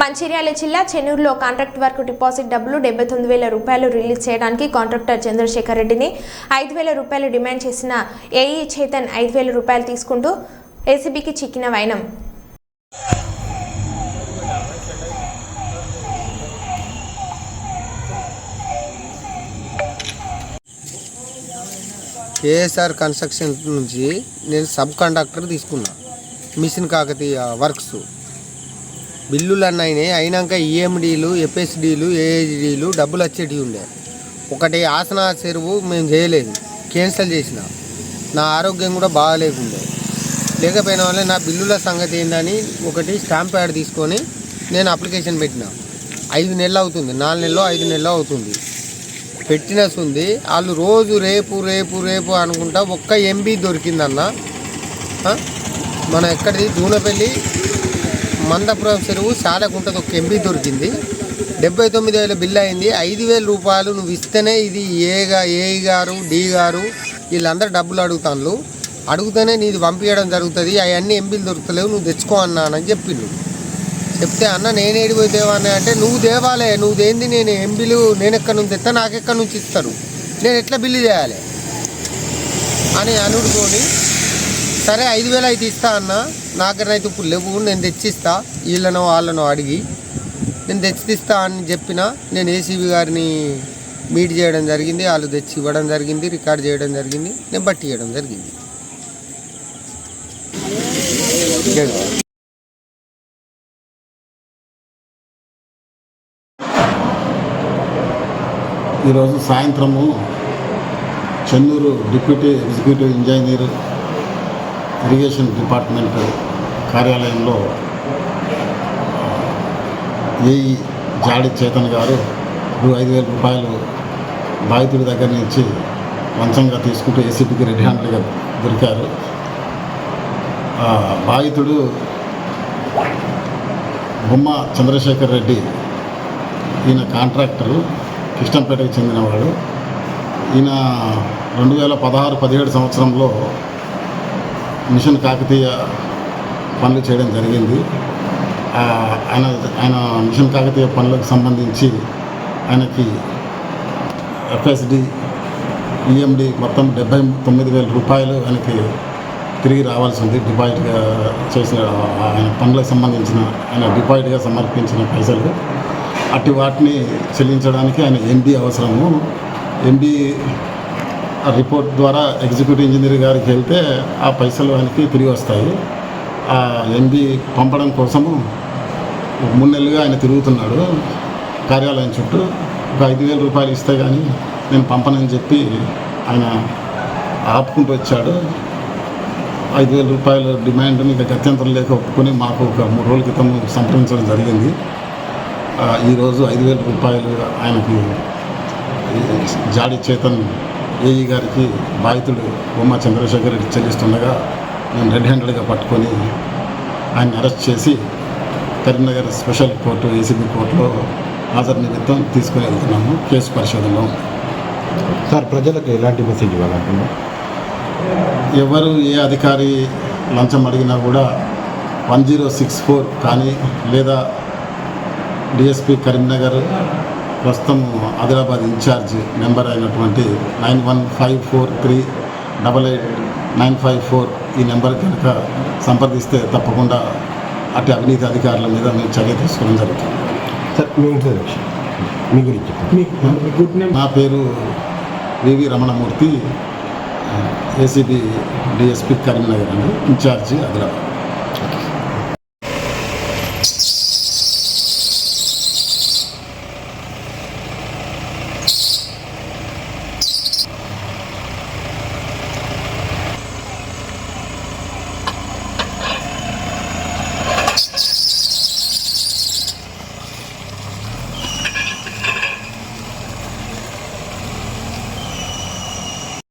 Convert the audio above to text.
మంచిర్యాల జిల్లా చెన్నూరులో contract work deposit డబ్బులు డెబ్బై తొమ్మిది వేల రూపాయలు రిలీజ్ చేయడానికి కాంట్రాక్టర్ చంద్రశేఖర్ రెడ్డిని ఐదు వేల రూపాయలు డిమాండ్ చేసిన ఏఈ చేతన్ ఐదు వేల రూపాయలు తీసుకుంటూ ఏసీబీకి చిక్కిన వైనం. కేఎస్ఆర్ కన్స్ట్రక్షన్ నుంచి నేను సబ్ కండక్టర్ తీసుకున్నా. Mission Kakatiya works. బిల్లులు అన్నయినాయి అయినాక ఈఎండీలు ఎఫ్ఎస్డీలు ఏహెచ్డీలు డబ్బులు వచ్చేటివి ఉండే. ఒకటి ఆసన చెరువు మేము చేయలేదు. క్యాన్సిల్ చేసిన. నా ఆరోగ్యం కూడా బాగాలేకుండే. లేకపోయిన వల్ల నా బిల్లుల సంగతి ఏందని ఒకటి స్టాంప్ ప్యాడ్ తీసుకొని నేను అప్లికేషన్ పెట్టిన. ఐదు నెలలు అవుతుంది. నాలుగు నెలలు ఐదు నెలలు అవుతుంది. పెట్టినస్ ఉంది వాళ్ళు రోజు రేపు రేపు రేపు అనుకుంటా ఒక్క ఎంబీ దొరికిందన్న. మన ఎక్కడిది? దూనపల్లి మందపురం చెరువు చాలకుంటది ఒక ఎంపీ దొరికింది. డెబ్బై తొమ్మిది వేల బిల్ అయింది. ఐదు వేల రూపాయలు నువ్వు ఇస్తేనే ఇది ఏగా ఏ గారు డి గారు వీళ్ళందరూ డబ్బులు అడుగుతాను అడిగితేనే నీది పంపించడం జరుగుతుంది. అవన్నీ ఎంపీలు దొరుకుతలేవు. నువ్వు తెచ్చుకో అన్నానని చెప్పిండు. చెప్తే అన్న నేను ఏడిపోయి అంటే నువ్వు దేవాలే. నువ్వు దేంది నేను ఎంబీలు నేను ఎక్కడి నుంచి తెస్తా నాకు ఎక్కడి నుంచి ఇస్తారు? నేను ఎట్లా బిల్లు చేయాలి? అని అనుడుతోని సరే ఐదు వేలు అయితే ఇస్తా అన్న. అయితే ఇప్పుడు లేవు నేను తెచ్చిస్తా. వీళ్ళనో వాళ్ళనో అడిగి నేను తెచ్చిస్తా అని చెప్పిన. నేను ఏసీబీ గారిని మీట్ చేయడం జరిగింది వాళ్ళు తెచ్చి ఇవ్వడం జరిగింది రికార్డ్ చేయడం జరిగింది నేను బట్టి చేయడం జరిగింది. ఈరోజు సాయంత్రము Chennur deputy executive engineer irrigation department కార్యాలయంలో ఏఈ జాడి చేతన్ గారు ఐదు వేల రూపాయలు బాధితుడి దగ్గర నుంచి లంచంగా తీసుకుంటూ ఏసీపీకి రెడ్ హ్యాండ్గా దొరికారు. బాధితుడు బొమ్మ చంద్రశేఖర్ రెడ్డి ఈయన కాంట్రాక్టరు కృష్ణంపేటకు చెందినవాడు. ఈయన రెండు వేల పదహారు పదిహేడు సంవత్సరంలో మిషన్ కాకతీయ పనులు చేయడం జరిగింది. ఆయన ఆయన మిషన్ కాకతీయ పనులకు సంబంధించి ఆయనకి ఎఫ్ఎస్డి ఈఎండి మొత్తం డెబ్బై తొమ్మిది వేల రూపాయలు ఆయనకి తిరిగి రావాల్సి ఉంది. డిపాజిట్గా చేసిన ఆయన పనులకు సంబంధించిన ఆయన డిపాజిట్గా సమర్పించిన పైసలు. అట్టి వాటిని చెల్లించడానికి ఆయన ఎండి అవసరము. ఎండి రిపోర్ట్ ద్వారా ఎగ్జిక్యూటివ్ ఇంజనీర్ గారికి వెళ్తే ఆ పైసలు ఆయనకి తిరిగి వస్తాయి. ఆ ఎంబీ పంపడం కోసము మూడు నెలలుగా ఆయన తిరుగుతున్నాడు కార్యాలయం చుట్టూ. ఒక ఐదు వేల రూపాయలు ఇస్తే కానీ నేను పంపనని చెప్పి ఆయన ఆపుకుంటూ వచ్చాడు. ఐదు వేల రూపాయల డిమాండ్ ఇక గత్యంతరం లేక ఒప్పుకొని మాకు ఒక మూడు రోజుల క్రితం సంప్రదించడం జరిగింది. ఈరోజు ఐదు వేల రూపాయలు ఆయనకి జాడి చేతన్ ఏఈ గారికి బాధితుడు బొమ్మ చంద్రశేఖర్ రెడ్డి చెల్లిస్తుండగా మేము రెడ్ హ్యాండెడ్గా పట్టుకొని ఆయన అరెస్ట్ చేసి కరీంనగర్ స్పెషల్ కోర్టు ఏసీబీ కోర్టులో హాజరు నిమిత్తం తీసుకుని వెళ్తున్నాము కేసు పరిశోధనలో. సార్ ప్రజలకు ఎలాంటి మెసేజ్ ఇవ్వాలనుకున్నాం ఎవరు ఏ అధికారి లంచం అడిగినా కూడా వన్ జీరో సిక్స్ ఫోర్ కానీ లేదా డిఎస్పి కరీంనగర్ ప్రస్తుతం ఆదిలాబాద్ ఇన్ఛార్జ్ మెంబర్ అయినటువంటి nine one five four three double eight nine five four ఈ నెంబర్ కనుక సంప్రదిస్తే తప్పకుండా అటు అవినీతి అధికారుల మీద మేము చర్య తీసుకోవడం జరుగుతుంది. సార్ మీ ఇంట్రడక్షన్. మీ గురించి చెప్పండి. నా పేరు VV Ramanamurthy ACB DSP Karimnagar అండి ఇన్ఛార్జి ఆదిలాబాద్.